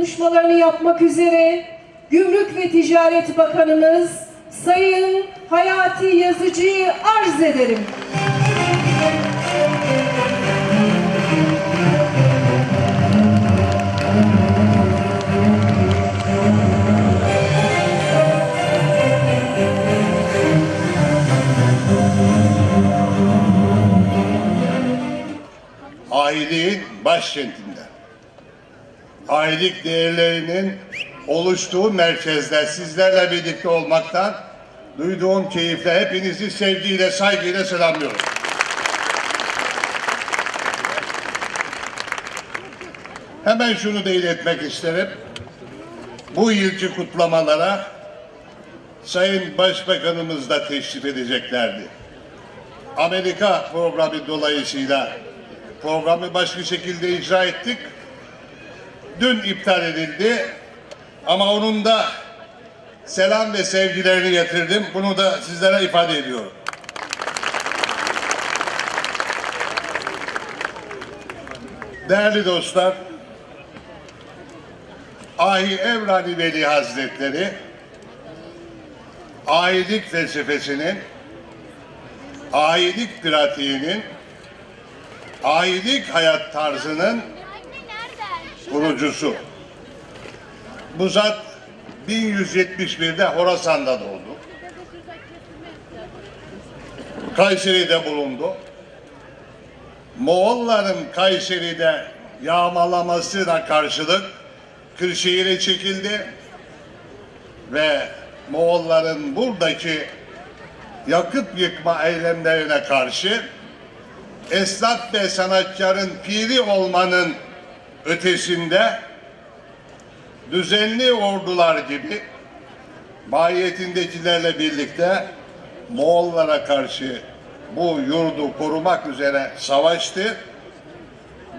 konuşmalarını yapmak üzere Gümrük ve Ticaret Bakanımız Sayın Hayati Yazıcı'yı arz ederim. Ailiğin başkentinde. Ailelik değerlerinin oluştuğu merkezde sizlerle birlikte olmaktan duyduğum keyifle hepinizi sevgiyle, saygıyla selamlıyorum. Hemen şunu da iletmek isterim. Bu yılki kutlamalara Sayın Başbakanımız da teşrif edeceklerdi. Amerika programı dolayısıyla programı başka şekilde icra ettik. Dün iptal edildi ama onun da selam ve sevgilerini getirdim. Bunu da sizlere ifade ediyorum. Değerli dostlar, Ahi Evrani Veli Hazretleri ailelik felsefesinin, ailelik pratiğinin, ailelik hayat tarzının kurucusu. Bu zat 1171'de Horasan'da doğdu. Kayseri'de bulundu. Moğolların Kayseri'de yağmalamasına karşılık Kırşehir'e çekildi ve Moğolların buradaki yakıp yıkma eylemlerine karşı esnaf ve sanatkarın piri olmanın ötesinde düzenli ordular gibi mahiyetindekilerle birlikte Moğollara karşı bu yurdu korumak üzere savaştı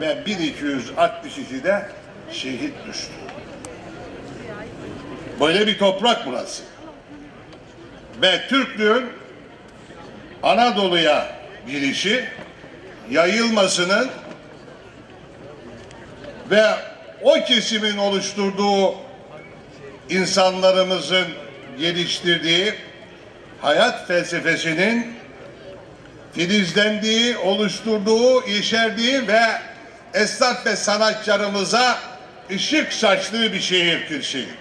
ve 1262'de şehit düştü. Böyle bir toprak burası. Ve Türklüğün Anadolu'ya girişi, yayılmasının ve o kesimin oluşturduğu insanlarımızın geliştirdiği hayat felsefesinin filizlendiği, oluşturduğu, yeşerdiği ve esnaf ve sanatçılarımıza ışık saçtığı bir şehir Kırşehir.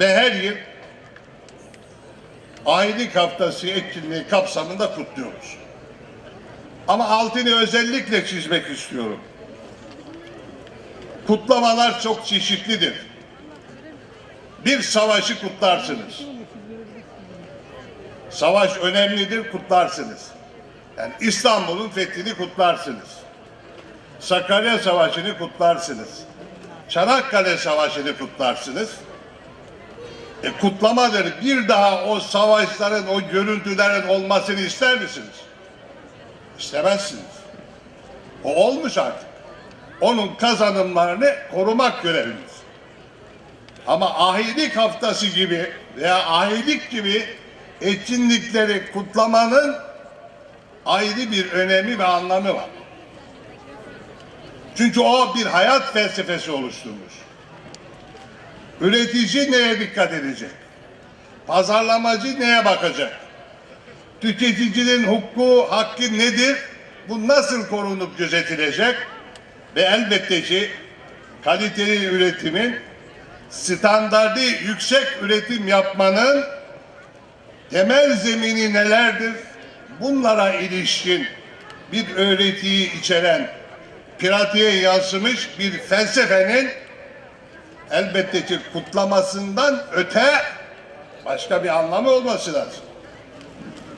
Ve her yıl Ailelik Haftası etkinliği kapsamında kutluyoruz. Ama altını özellikle çizmek istiyorum. Kutlamalar çok çeşitlidir. Bir savaşı kutlarsınız. Savaş önemlidir, kutlarsınız. Yani İstanbul'un fethini kutlarsınız. Sakarya Savaşı'nı kutlarsınız. Çanakkale Savaşı'nı kutlarsınız. E, kutlamadır. Bir daha o savaşların, o görüntülerin olmasını ister misiniz? İstemezsiniz. O olmuş artık. Onun kazanımlarını korumak görevimiz. Ama ahilik haftası gibi veya ahilik gibi etkinlikleri kutlamanın ayrı bir önemi ve anlamı var. Çünkü o bir hayat felsefesi oluşturmuş. Üretici neye dikkat edecek? Pazarlamacı neye bakacak? Tüketicinin hukuku, hakkı nedir? Bu nasıl korunup gözetilecek? Ve elbette ki kaliteli üretimin standardı yüksek üretim yapmanın temel zemini nelerdir? Bunlara ilişkin bir öğretiyi içeren pratiğe yansımış bir felsefenin elbette ki kutlamasından öte başka bir anlamı olması lazım.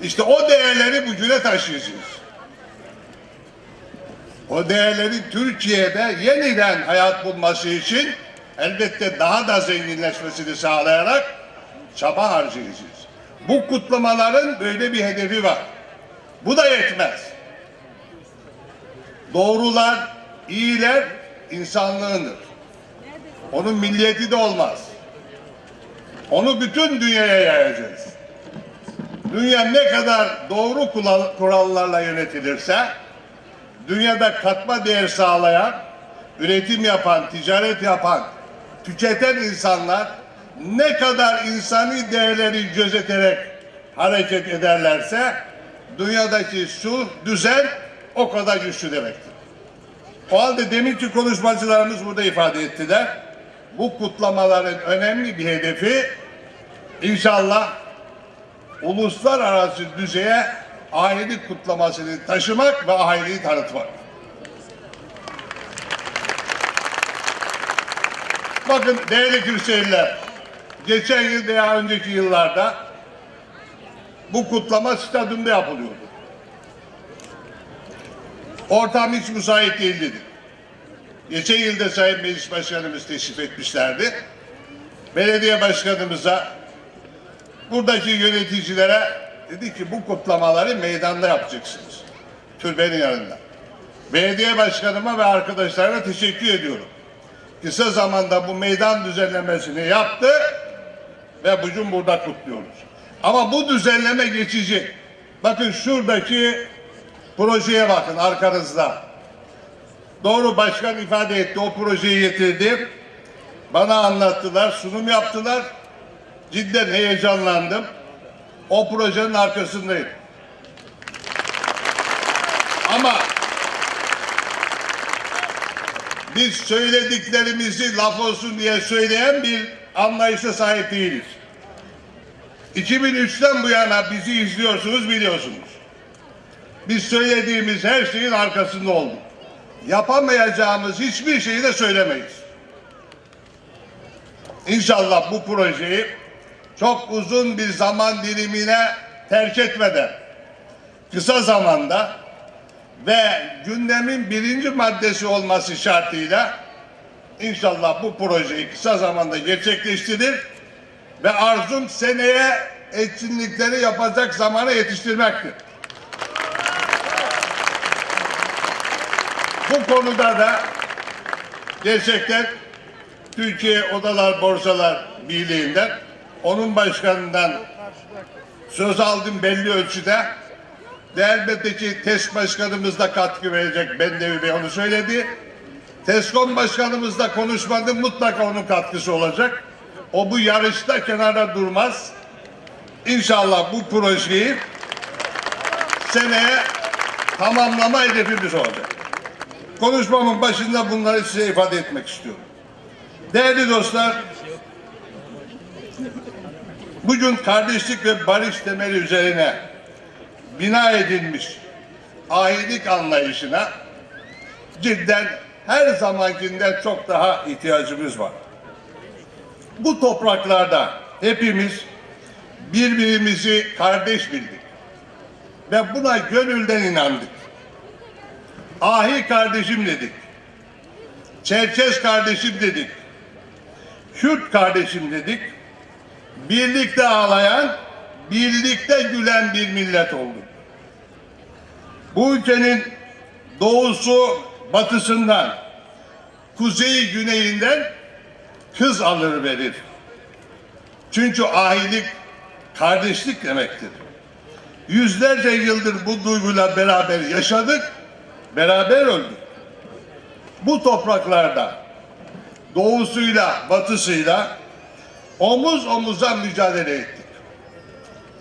İşte o değerleri bugüne taşıyacağız. O değerlerin Türkiye'de yeniden hayat bulması için elbette daha da zenginleşmesini sağlayarak çaba harcayacağız. Bu kutlamaların böyle bir hedefi var. Bu da yetmez. Doğrular, iyiler insanlığındır. Onun milliyeti de olmaz. Onu bütün dünyaya yayacağız. Dünya ne kadar doğru kural- kurallarla yönetilirse, dünyada katma değer sağlayan üretim yapan, ticaret yapan, tüketen insanlar ne kadar insani değerleri gözeterek hareket ederlerse dünyadaki su, düzen o kadar güçlü demektir. O halde deminki konuşmacılarımız burada ifade ettiler. Bu kutlamaların önemli bir hedefi inşallah uluslararası düzeye ahilik kutlamasını taşımak ve ahiliği tanıtmak. Bakın değerli Kürşehirler, geçen yıl veya önceki yıllarda bu kutlama stadyumda yapılıyordu. Ortam hiç müsait değil dedik. Geçen yılda Sayın Meclis Başkanımız teşrif etmişlerdi. Belediye Başkanımıza, buradaki yöneticilere dedi ki bu kutlamaları meydanda yapacaksınız. Türbenin yanında. Belediye Başkanıma ve arkadaşlarına teşekkür ediyorum. Kısa zamanda bu meydan düzenlemesini yaptı ve bugün burada kutluyoruz. Ama bu düzenleme geçici. Bakın şuradaki projeye bakın arkanızda. Doğru başkan ifade etti. O projeyi getirdi. Bana anlattılar, sunum yaptılar. Cidden heyecanlandım. O projenin arkasındayım. Ama biz söylediklerimizi laf olsun diye söyleyen bir anlayışa sahip değiliz. 2003'ten bu yana bizi izliyorsunuz, biliyorsunuz. Biz söylediğimiz her şeyin arkasında olduk. Yapamayacağımız hiçbir şeyi de söylemeyiz. İnşallah bu projeyi çok uzun bir zaman dilimine terk etmeden kısa zamanda ve gündemin birinci maddesi olması şartıyla inşallah bu projeyi kısa zamanda gerçekleştirir ve arzum seneye etkinlikleri yapacak zamana yetiştirmektir. Bu konuda da gerçekten Türkiye Odalar Borsalar Birliği'nden onun başkanından söz aldım belli ölçüde. Ve elbette ki başkanımız da katkı verecek. Ben de Bey onu söyledi. TESKOM başkanımız da konuşmadı. Mutlaka onun katkısı olacak. O bu yarışta kenara durmaz. İnşallah bu projeyi seneye tamamlama hedefimiz olacak. Konuşmamın başında bunları size ifade etmek istiyorum. Değerli dostlar, bugün kardeşlik ve barış temeli üzerine bina edilmiş ahilik anlayışına cidden her zamankinden çok daha ihtiyacımız var. Bu topraklarda hepimiz birbirimizi kardeş bildik ve buna gönülden inandık. Ahi kardeşim dedik. Çerkez kardeşim dedik. Kürt kardeşim dedik. Birlikte ağlayan, birlikte gülen bir millet olduk. Bu ülkenin doğusu batısından, kuzeyi güneyinden kız alır verir. Çünkü ahilik kardeşlik demektir. Yüzlerce yıldır bu duyguyla beraber yaşadık, beraber öldük. Bu topraklarda doğusuyla batısıyla omuz omuza mücadele ettik.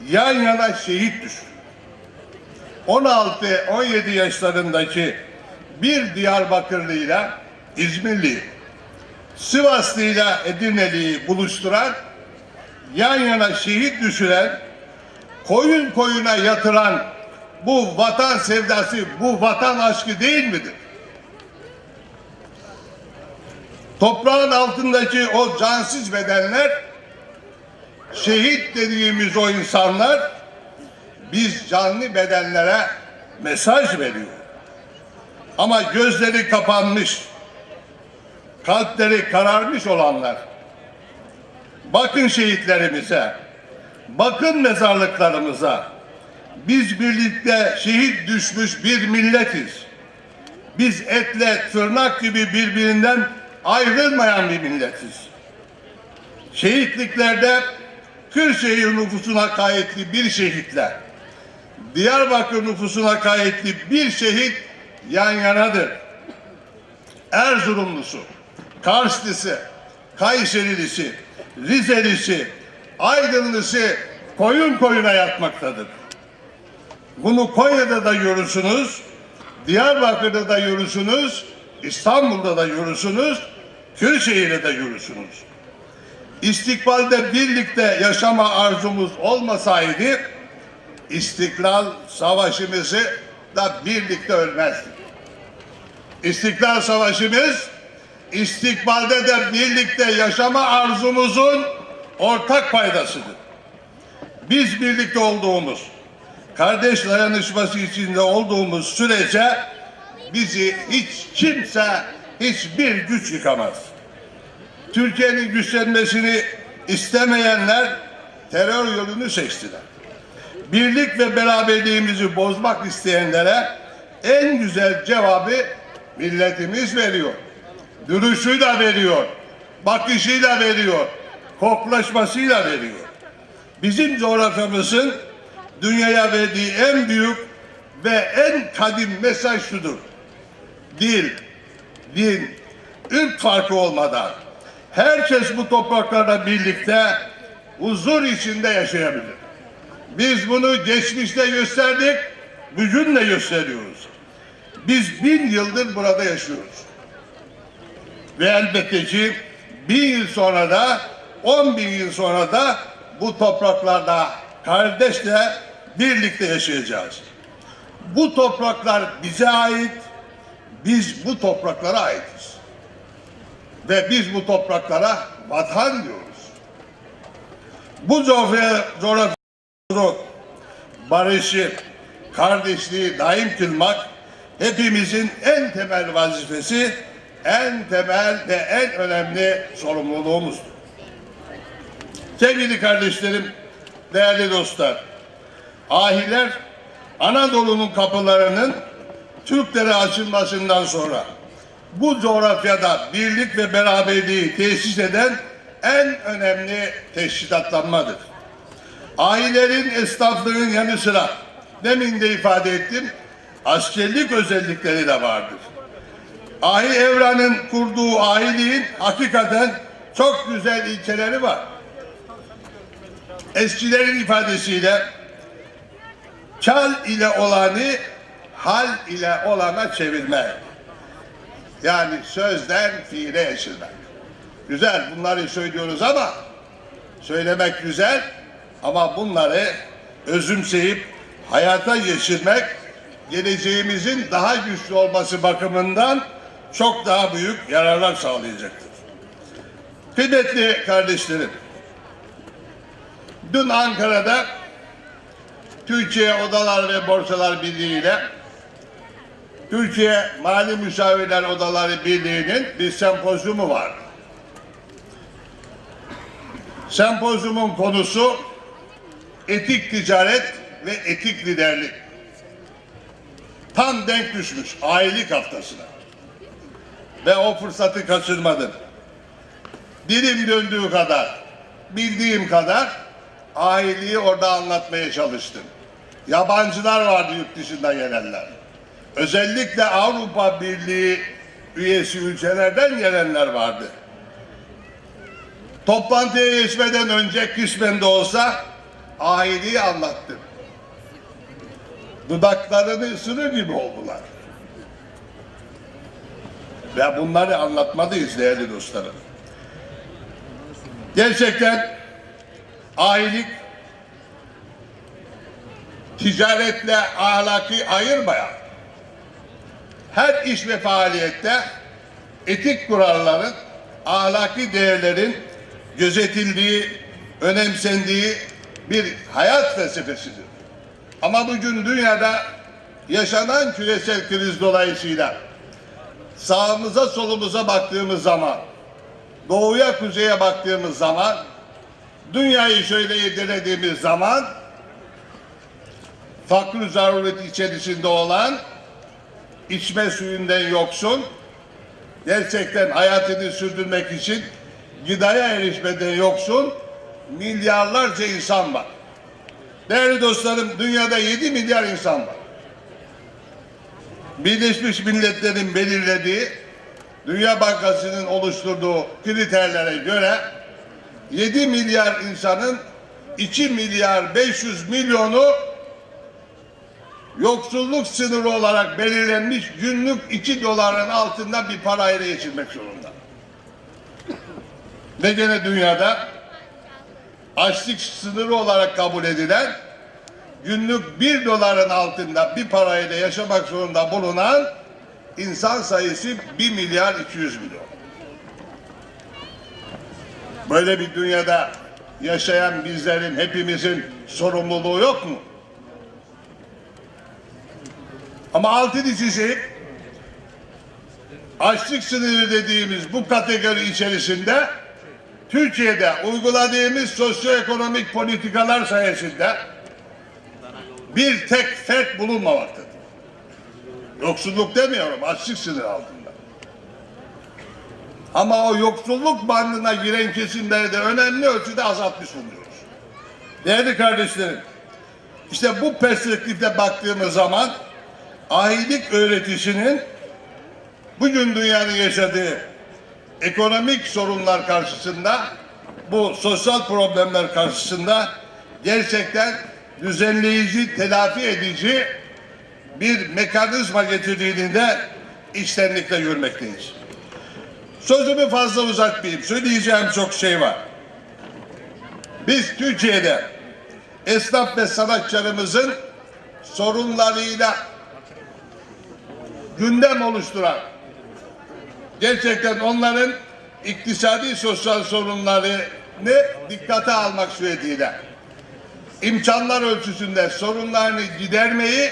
Yan yana şehit düştü. 16-17 yaşlarındaki bir Diyarbakırlıyla İzmirli, Sivaslıyla Edirneli'yi buluşturan, yan yana şehit düşüren, koyun koyuna yatıran bu vatan sevdası, bu vatan aşkı değil midir? Toprağın altındaki o cansız bedenler, şehit dediğimiz o insanlar, biz canlı bedenlere mesaj veriyor. Ama gözleri kapanmış, kalpleri kararmış olanlar, bakın şehitlerimize, bakın mezarlıklarımıza, biz birlikte şehit düşmüş bir milletiz. Biz etle tırnak gibi birbirinden ayrılmayan bir milletiz. Şehitliklerde Kırşehir nüfusuna kayıtlı bir şehitle Diyarbakır nüfusuna kayıtlı bir şehit yan yanadır. Erzurumlusu, Karslısı, Kayserilisi, Rizelisi, Aydınlısı koyun koyuna yatmaktadır. Bunu Konya'da da görürsünüz, Diyarbakır'da da görürsünüz, İstanbul'da da görürsünüz, Kırşehir'de de görürsünüz. İstikbalde birlikte yaşama arzumuz olmasaydı, İstiklal Savaşımızı da birlikte ölmezdik. İstiklal Savaşımız, istikbalde de birlikte yaşama arzumuzun ortak paydasıdır. Biz birlikte olduğumuz, kardeş dayanışması içinde olduğumuz sürece bizi hiç kimse, hiçbir güç yıkamaz. Türkiye'nin güçlenmesini istemeyenler terör yolunu seçtiler. Birlik ve beraberliğimizi bozmak isteyenlere en güzel cevabı milletimiz veriyor. Duruşuyla veriyor, bakışıyla veriyor, koklaşmasıyla veriyor. Bizim coğrafyamızın dünyaya verdiği en büyük ve en kadim mesaj şudur. Dil, din, ırk farkı olmadan herkes bu topraklarda birlikte huzur içinde yaşayabilir. Biz bunu geçmişte gösterdik, bugün de gösteriyoruz. Biz bin yıldır burada yaşıyoruz. Ve elbette ki bin yıl sonra da, on bin yıl sonra da bu topraklarda kardeşle birlikte yaşayacağız. Bu topraklar bize ait, biz bu topraklara aitiz. Ve biz bu topraklara vatan diyoruz. Bu coğrafya, coğrafya barışı, kardeşliği daim kılmak hepimizin en temel vazifesi, en temel ve en önemli sorumluluğumuzdur. Sevgili kardeşlerim, değerli dostlar, ahiler Anadolu'nun kapılarının Türklere açılmasından sonra bu coğrafyada birlik ve beraberliği tesis eden en önemli teşkilatlanmadır. Ailelerin esnaflığın yanı sıra demin de ifade ettim askerlik özellikleri de vardır. Ahi Evran'ın kurduğu ahiliğin hakikaten çok güzel ilkeleri var. Eskilerin ifadesiyle çal ile olanı hal ile olana çevirmek. Yani sözden fiile geçirmek. Güzel bunları söylüyoruz ama söylemek güzel ama bunları özümseyip hayata geçirmek geleceğimizin daha güçlü olması bakımından çok daha büyük yararlar sağlayacaktır. Kıymetli kardeşlerim, dün Ankara'da Türkiye Odalar ve Borsalar Birliği ile Türkiye Mali Müşavirler Odaları Birliği'nin bir sempozyumu var. Sempozyumun konusu etik ticaret ve etik liderlik. Tam denk düşmüş ailelik haftasına. Ve o fırsatı kaçırmadım. Dilim döndüğü kadar, bildiğim kadar aileliği orada anlatmaya çalıştım. Yabancılar vardı yurt dışından gelenler. Özellikle Avrupa Birliği üyesi ülkelerden gelenler vardı. Toplantıya geçmeden önce kısmen de olsa aileyi anlattım. Dudaklarını ısırır gibi oldular. Ve bunları anlatmalıyız değerli dostlarım. Gerçekten ailelik ticaretle ahlaki ayırmayan her iş ve faaliyette etik kuralların, ahlaki değerlerin gözetildiği, önemsendiği bir hayat felsefesidir. Ama bugün dünyada yaşanan küresel kriz dolayısıyla sağımıza solumuza baktığımız zaman, doğuya kuzeye baktığımız zaman, dünyayı şöyle irdelediğimiz zaman fakr zaruret içerisinde olan içme suyundan yoksun, gerçekten hayatını sürdürmek için gıdaya erişmeden yoksun milyarlarca insan var. Değerli dostlarım, dünyada 7 milyar insan var. Birleşmiş Milletler'in belirlediği Dünya Bankası'nın oluşturduğu kriterlere göre 7 milyar insanın 2 milyar 500 milyonu yoksulluk sınırı olarak belirlenmiş günlük 2 doların altında bir parayla geçirmek zorunda. Ve gene dünyada açlık sınırı olarak kabul edilen günlük 1 doların altında bir parayla yaşamak zorunda bulunan insan sayısı 1 milyar 200 milyon. Böyle bir dünyada yaşayan bizlerin hepimizin sorumluluğu yok mu? Ama altını çizeyim. Açlık sınırı dediğimiz bu kategori içerisinde Türkiye'de uyguladığımız sosyoekonomik politikalar sayesinde bir tek fert bulunmamaktadır. Yoksulluk demiyorum, açlık sınırı altında. Ama o yoksulluk bandına giren kesimleri de önemli ölçüde azaltmış bulunuyoruz. Değerli kardeşlerim, işte bu perspektifte baktığımız zaman ahilik öğretisinin bugün dünyanın yaşadığı ekonomik sorunlar karşısında bu sosyal problemler karşısında gerçekten düzenleyici, telafi edici bir mekanizma getirdiğini de içtenlikle görmekteyiz. Sözümü fazla uzatmayayım. Söyleyeceğim çok şey var. Biz Türkiye'de esnaf ve sanatçılarımızın sorunlarıyla gündem oluşturan, gerçekten onların iktisadi sosyal sorunlarını dikkate almak suretiyle imkanlar ölçüsünde sorunlarını gidermeyi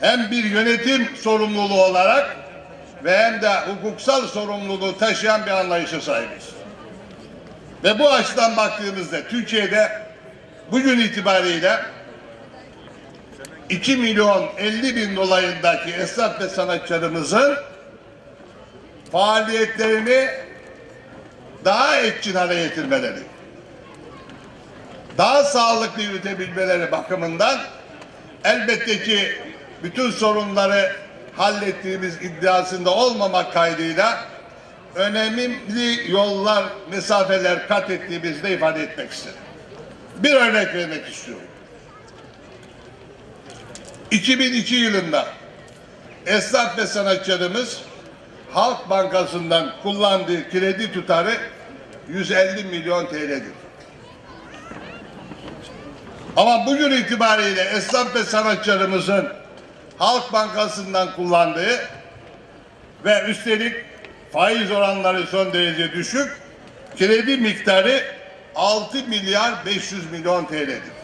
hem bir yönetim sorumluluğu olarak ve hem de hukuksal sorumluluğu taşıyan bir anlayışa sahibiz. Ve bu açıdan baktığımızda Türkiye'de bugün itibariyle 2 milyon 50 bin dolayındaki esnaf ve sanatçılarımızın faaliyetlerini daha etkin hale getirmeleri, daha sağlıklı yürütebilmeleri bakımından elbette ki bütün sorunları hallettiğimiz iddiasında olmamak kaydıyla önemli yollar, mesafeler kat ettiğimizi de ifade etmek isterim. Bir örnek vermek istiyorum. 2002 yılında esnaf ve sanatçılarımız Halk Bankası'ndan kullandığı kredi tutarı 150 milyon TL'dir. Ama bugün itibariyle esnaf ve sanatçılarımızın Halk Bankası'ndan kullandığı ve üstelik faiz oranları son derece düşük kredi miktarı 6 milyar 500 milyon TL'dir.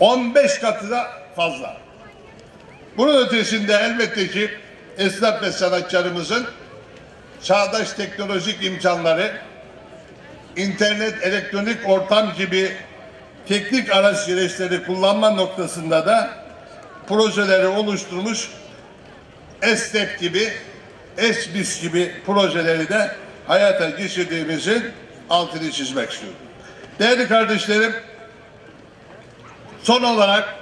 15 katı da fazla. Bunun ötesinde elbette ki esnaf ve sanatçılarımızın çağdaş teknolojik imkanları, internet, elektronik ortam gibi teknik araç gereçleri kullanma noktasında da projeleri oluşturmuş ESTEP gibi, ESBİS gibi projeleri de hayata geçirdiğimizin altını çizmek istiyorum. Değerli kardeşlerim, son olarak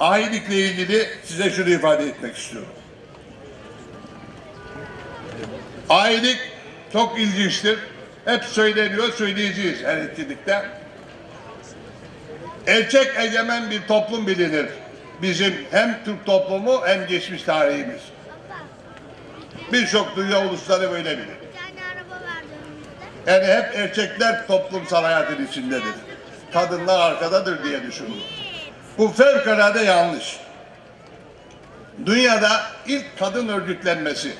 ahilikle ilgili size şunu ifade etmek istiyorum. Ahilik çok ilginçtir. Hep söyleniyor, söyleyeceğiz her etkinlikte. Erkek egemen bir toplum bilinir. Bizim hem Türk toplumu hem geçmiş tarihimiz. Birçok dünya ulusları böyle bilir. Yani hep erkekler toplumsal hayatın içindedir. Kadınlar arkadadır diye düşünülür. Bu fevkalade yanlış. Dünyada ilk kadın örgütlenmesi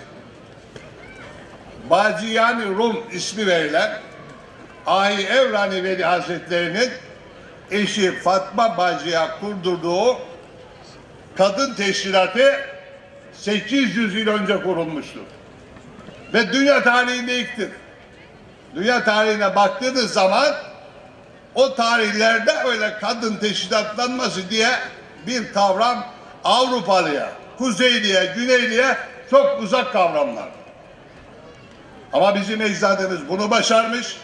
Baciyani Rum ismi verilen Ahi Evrani Veli Hazretleri'nin eşi Fatma Bacı'ya kurdurduğu kadın teşkilatı 800 yıl önce kurulmuştur. Ve dünya tarihinde ilktir. Dünya tarihine baktığınız zaman o tarihlerde öyle kadın teşkilatlanması diye bir kavram Avrupalıya, Kuzeyliye, Güneyliye çok uzak kavramlar. Ama bizim ecdadımız bunu başarmış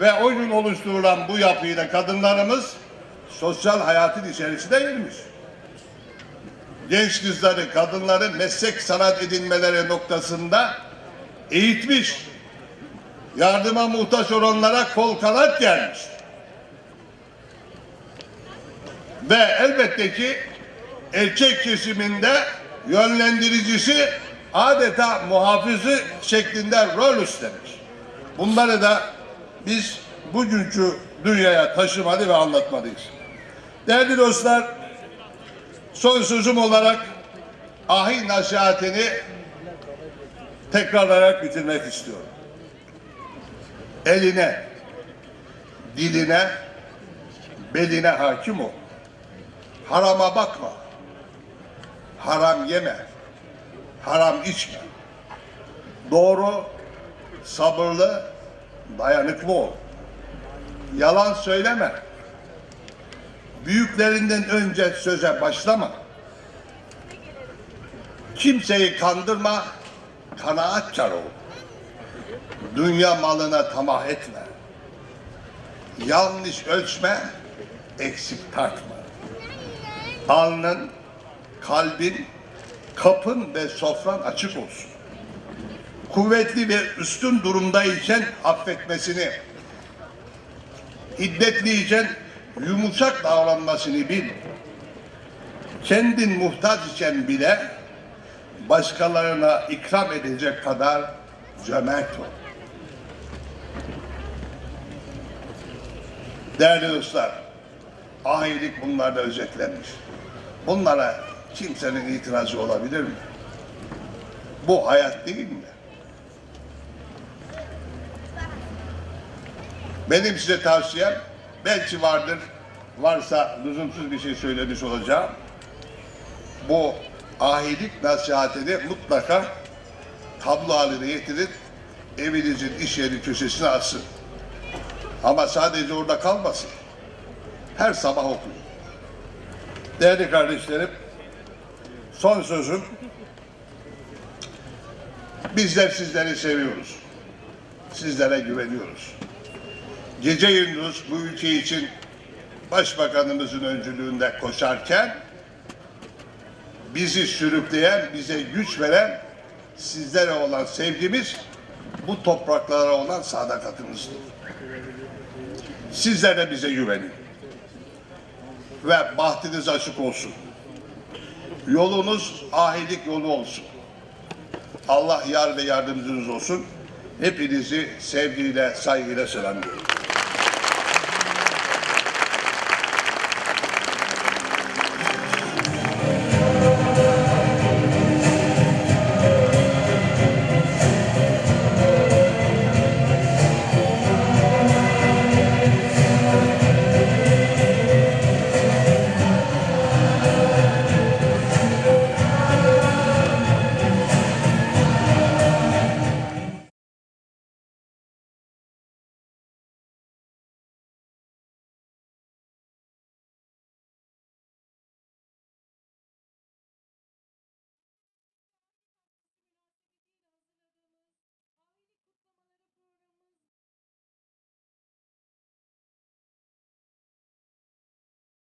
ve o gün oluşturulan bu yapıyla kadınlarımız sosyal hayatın içerisine girmiş. genç kızları, kadınları meslek sanat edinmeleri noktasında eğitmiş. Yardıma muhtaç olanlara kol kanat gelmiş. Ve elbette ki erkek kesiminde yönlendiricisi adeta muhafızı şeklinde rol üstlenmiş. Bunları da biz bugünkü dünyaya taşımalı ve anlatmalıyız. Değerli dostlar, son sözüm olarak ahi nasihatini tekrarlayarak bitirmek istiyorum. Eline, diline, beline hakim ol. Harama bakma. Haram yeme. Haram içme. Doğru, sabırlı, dayanıklı ol. Yalan söyleme. Büyüklerinden önce söze başlama. Kimseyi kandırma, kanaatkar ol. Dünya malına tamah etme. Yanlış ölçme, eksik tartma. Alnın, kalbin, kapın ve sofran açık olsun. Kuvvetli ve üstün durumdayken affetmesini, hiddetliyken yumuşak davranmasını bil. Kendin muhtaç iken bile başkalarına ikram edecek kadar cömert ol. Değerli dostlar, ahilik bunlarda özetlenmiş. Bunlara kimsenin itirazı olabilir mi? Bu hayat değil mi? Benim size tavsiyem, belki vardır, varsa lüzumsuz bir şey söylemiş olacağım. Bu ahilik nasihatini mutlaka tablo haline getirin, evinizin iş yeri köşesine asın. Ama sadece orada kalmasın. Her sabah okuyun. Değerli kardeşlerim, son sözüm, bizler sizleri seviyoruz. Sizlere güveniyoruz. Gece gündüz bu ülke için Başbakanımızın öncülüğünde koşarken bizi sürükleyen, bize güç veren sizlere olan sevgimiz bu topraklara olan sadakatimizdir. Sizler de bize güvenin. Ve bahtiniz açık olsun. Yolunuz ahilik yolu olsun. Allah yar ve yardımcınız olsun. Hepinizi sevgiyle, saygıyla selamlıyorum.